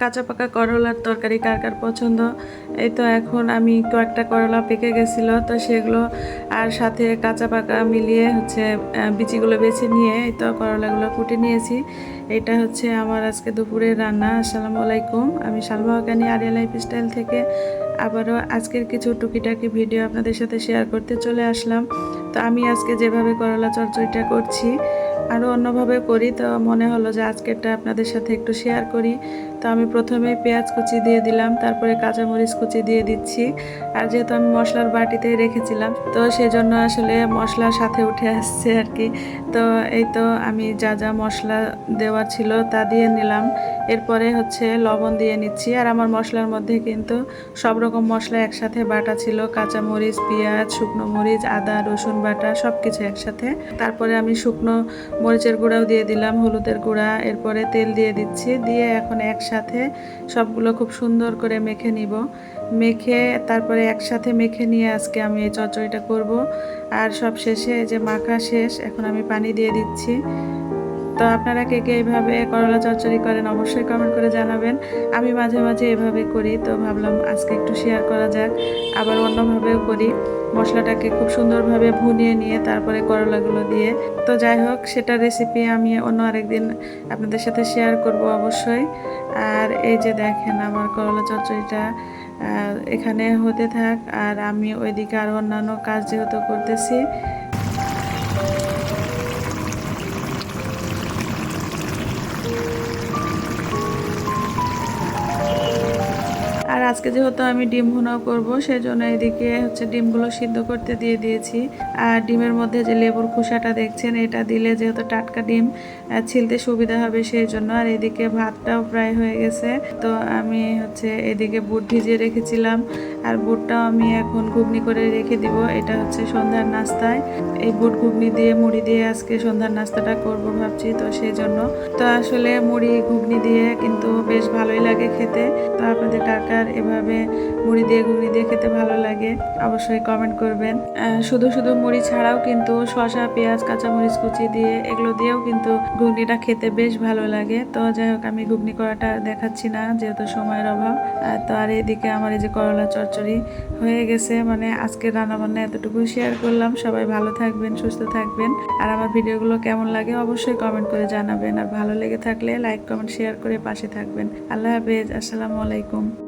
কাঁচা পাকা করলার তরকারি কার কার পছন্দ? এই তো এখন আমি কয়েকটা করলা পেকে গেছিল, তো সেগুলো আর সাথে কাঁচা পাকা মিলিয়ে হচ্ছে বিচিগুলো বেছে নিয়ে এই তো করলাগুলো কুটে নিয়েছি। এটা হচ্ছে আমার আজকে দুপুরের রান্না, আসসালামু আলাইকুম। আমি সালমা হকানি, আরিয়া লাইফ স্টাইল থেকে। আবারও আজকের কিছু টুকিটাকি ভিডিও আপনাদের সাথে শেয়ার করতে চলে আসলাম। তো আমি আজকে যেভাবে করলা চচ্চড়িটা করছি, আরও অন্যভাবে করি, তো মনে হলো যে আজকেরটা আপনাদের সাথে একটু শেয়ার করি। তো আমি প্রথমে পেঁয়াজ কুচি দিয়ে দিলাম, তারপরে কাঁচামরিচ কুচি দিয়ে দিচ্ছি। আর যেহেতু আমি মশলার বাটিতেই রেখেছিলাম, তো সেজন্য আসলে মশলার সাথে উঠে আসছে আর কি। তো এই তো আমি যা যা মশলা দেওয়ার ছিল তা দিয়ে নিলাম। এরপরে হচ্ছে লবণ দিয়ে নিচ্ছি। আর আমার মশলার মধ্যে কিন্তু সব রকম মশলা একসাথে বাটা ছিল। কাঁচামরিচ, পেঁয়াজ, শুকনো মরিচ, আদা, রসুন বাটা সব কিছু একসাথে। তারপরে আমি শুকনো মরিচের গুঁড়াও দিয়ে দিলাম, হলুদের গুঁড়া। এরপরে তেল দিয়ে দিচ্ছি। দিয়ে এখন একসাথে সবগুলো খুব সুন্দর করে মেখে নিব। মেখে, তারপরে একসাথে মেখে নিয়ে আজকে আমি এই চচ্চড়িটা করব। আর সব শেষে যে মাখা শেষ, এখন আমি পানি দিয়ে দিচ্ছি। তো আপনারা কে কে এইভাবে করলা চচ্চড়ি করেন অবশ্যই কমেন্ট করে জানাবেন। আমি মাঝে মাঝে এভাবে করি, তো ভাবলাম আজকে একটু শেয়ার করা যাক। আবার অন্যভাবেও করি। মশলাটাকে খুব সুন্দরভাবে ভুনিয়ে নিয়ে তারপরে করলাগুলো দিয়ে। তো যাই হোক, সেটা রেসিপি আমি অন্য আরেকদিন আপনাদের সাথে শেয়ার করব অবশ্যই। আর এই যে দেখেন আমার করলা চচ্চড়িটা এখানে হতে থাক, আর আমি ওইদিকে আরও অন্যান্য কাজ যেহেতু করতেছি। আজকে যেহেতু আমি ডিম ভুনাও করব সেই জন্য এদিকে হচ্ছে ডিমগুলো সিদ্ধ করতে দিয়ে দিয়েছি। আর ডিমের মধ্যে যে লেবুর খোসাটা দেখছেন, এটা দিলে যেহেতু টাটকা ডিম ছিলতে সুবিধা হবে সেই জন্য আর এদিকে ভাতটাও প্রায় হয়ে গেছে। তো আমি হচ্ছে এদিকে বুট ভিজিয়ে রেখেছিলাম। আর বুটটাও আমি এখন ঘুগনি করে রেখে দিব। এটা হচ্ছে সন্ধ্যার নাস্তায়। এই বুট ঘুগনি দিয়ে, মুড়ি দিয়ে আজকে সন্ধ্যার নাস্তাটা করব ভাবছি, তো সেই জন্য তো আসলে মুড়ি, ঘুগনি দিয়ে কিন্তু বেশ ভালোই লাগে খেতে। তো আপনাদের কার কার এভাবে মুড়ি দিয়ে ঘুগনি দিয়ে খেতে ভালো লাগে, অবশ্যই কমেন্ট করবেন। শুধু শুধু মুড়ি ছাড়াও কিন্তু শসা, পেঁয়াজ, কাঁচামরিচ কুচি দিয়ে, এগুলো দিয়েও কিন্তু ঘুগনিটা খেতে বেশ ভালো লাগে। তো যাই হোক, আমি ঘুগনি করাটা দেখাচ্ছি না, যেহেতু সময়ের অভাব। তো আর এদিকে আমার এই যে করলা চচ্চড়ি হয়ে গেছে মানে আজকের রান্নাবান্না এতটুকু শেয়ার করলাম। সবাই ভালো থাকবেন, সুস্থ থাকবেন। আর আমার ভিডিওগুলো কেমন লাগে অবশ্যই কমেন্ট করে জানাবেন। আর ভালো লেগে থাকলে লাইক কমেন্ট শেয়ার করে পাশে থাকবেন। আল্লাহ হাফেজ, আসসালামু আলাইকুম।